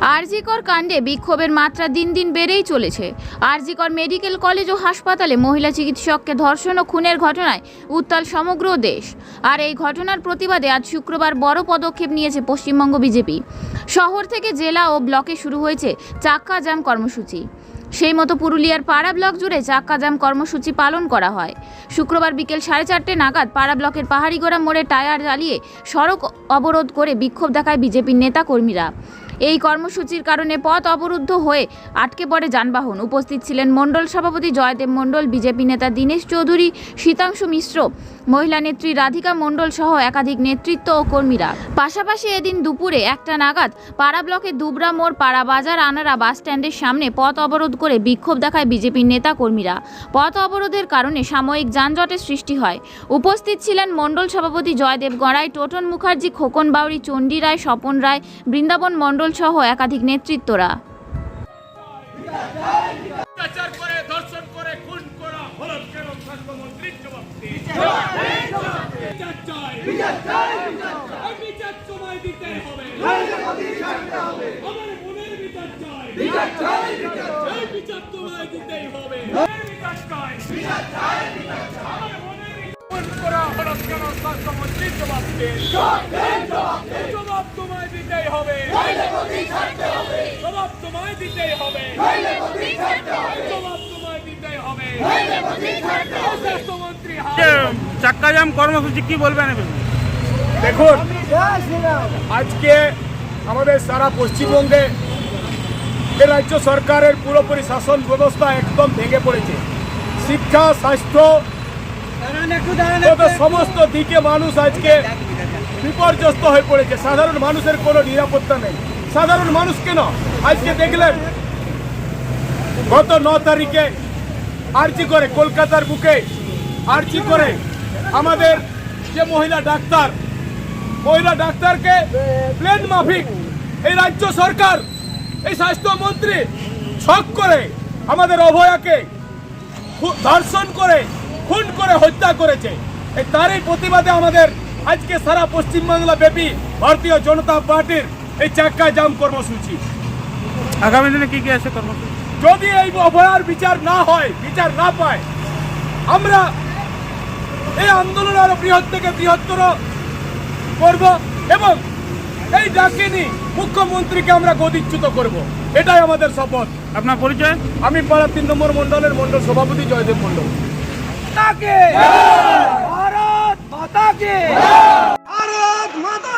আরজিকর কাণ্ডে বিক্ষোভের মাত্রা দিন দিন বেড়েই চলেছে। আরজিকর মেডিকেল কলেজ ও হাসপাতালে মহিলা চিকিৎসককে ধর্ষণ ও খুনের ঘটনায় উত্তাল সমগ্র দেশ। আর এই ঘটনার প্রতিবাদে আজ শুক্রবার বড় পদক্ষেপ নিয়েছে পশ্চিমবঙ্গ বিজেপি। শহর থেকে জেলা ও ব্লকে শুরু হয়েছে চাক্কা জাম কর্মসূচি। সেই মতো পুরুলিয়ার পাড়া ব্লক জুড়ে চাক্কা জাম কর্মসূচি পালন করা হয়। শুক্রবার বিকেল সাড়ে চারটে নাগাদ পাড়া ব্লকের পাহাড়িগোড়া মোড়ে টায়ার জ্বালিয়ে সড়ক অবরোধ করে বিক্ষোভ দেখায় বিজেপির নেতা কর্মীরা এই কর্মসূচির কারণে পথ অবরুদ্ধ হয়ে আটকে পড়ে যানবাহন। উপস্থিত ছিলেন মণ্ডল সভাপতি জয়দেব মণ্ডল, বিজেপি নেতা দীনেশ চৌধুরী, শীতাংশু মিশ্র, মহিলা নেত্রী রাধিকা মণ্ডল সহ একাধিক নেতৃত্ব ও কর্মীরা। পাশাপাশি এদিন দুপুরে একটা নাগাদ পাড়া ব্লকে দুবরা মোড় পাড়া বাজার আনারা বাস স্ট্যান্ডের সামনে পথ অবরোধ করে বিক্ষোভ দেখায় বিজেপির নেতা কর্মীরা। পথ অবরোধের কারণে সাময়িক যানজটের সৃষ্টি হয়। উপস্থিত ছিলেন মণ্ডল সভাপতি জয়দেব গড়াই, টোটন মুখার্জি, খোকন বাউরি চণ্ডী রায়, স্বপন রায়, বৃন্দাবন মণ্ডল সহ একাধিক নেতৃত্বরা। জবাব দিন। বিচার চাই। স্বাস্থ্যমন্ত্রী হাত চাক্কা জাম কর্মসূচি কি বলবেন আপনি? দেখুন আজকে আমাদের সারা পশ্চিমবঙ্গে এ রাজ্য সরকারের পুরোপুরি শাসন ব্যবস্থা একদম ভেঙে পড়েছে। শিক্ষা স্বাস্থ্য সমস্ত দিকে মানুষ আজকে বিপর্যস্ত হয়ে পড়েছে। সাধারণ মানুষের কোনো নিরাপত্তা নেই। সাধারণ মানুষ কেন? আজকে দেখলেন, গত ন তারিখে আরজি করে, কলকাতার বুকে আরজি করে আমাদের যে মহিলা ডাক্তার, মহিলা ডাক্তারকে প্লেন মাফিক, এই রাজ্য সরকার, এই স্বাস্থ্যমন্ত্রী ছক করে আমাদের অভয়াকে ধর্ষণ করে, খুন করে, হত্যা করেছে। তারই প্রতিবাদে আমাদের আজকে সারা পশ্চিমবাংলা ব্যাপী ভারতীয় জনতা পার্টির এই চাক্কা জাম কর্মসূচি। আগামী দিনে কি কি আছে কর্মসূচি? যদি এই অভয়ার বিচার না হয় বিচার না পায় আমরা এই আন্দোলন আরও বৃহৎ থেকে বৃহত্তর করব এবং এই ডাকিনি মুখ্যমন্ত্রীকে আমরা গদিচ্যুত করব। এটাই আমাদের শপথ। আপনার পরিচয়? আমি পাড়া তিন নম্বর মন্ডলের মন্ডল সভাপতি জয়দেব মন্ডল তাকে ভারত মাতা কে ভারত মাতা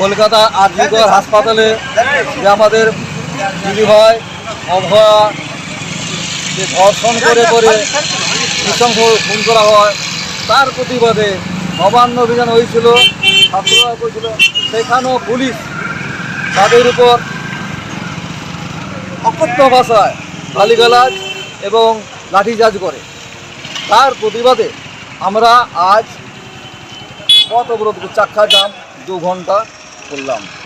কলকাতা আরজিকর হাসপাতালে যে আমাদের দিদিভাই অভয়া, যে ধর্ষণ করে করে নৃশংস খুন করা হয়, তার প্রতিবাদে নবান্ন অভিযান হয়েছিল ছাত্ররা সেখানেও পুলিশ তাদের উপর অকথ্য ভাষায় গালিগালাজ এবং লাঠিচার্জ করে। তার প্রতিবাদে আমরা আজ পথ অবরোধ চাক্ষা জাম দু ঘণ্টা। করলাম।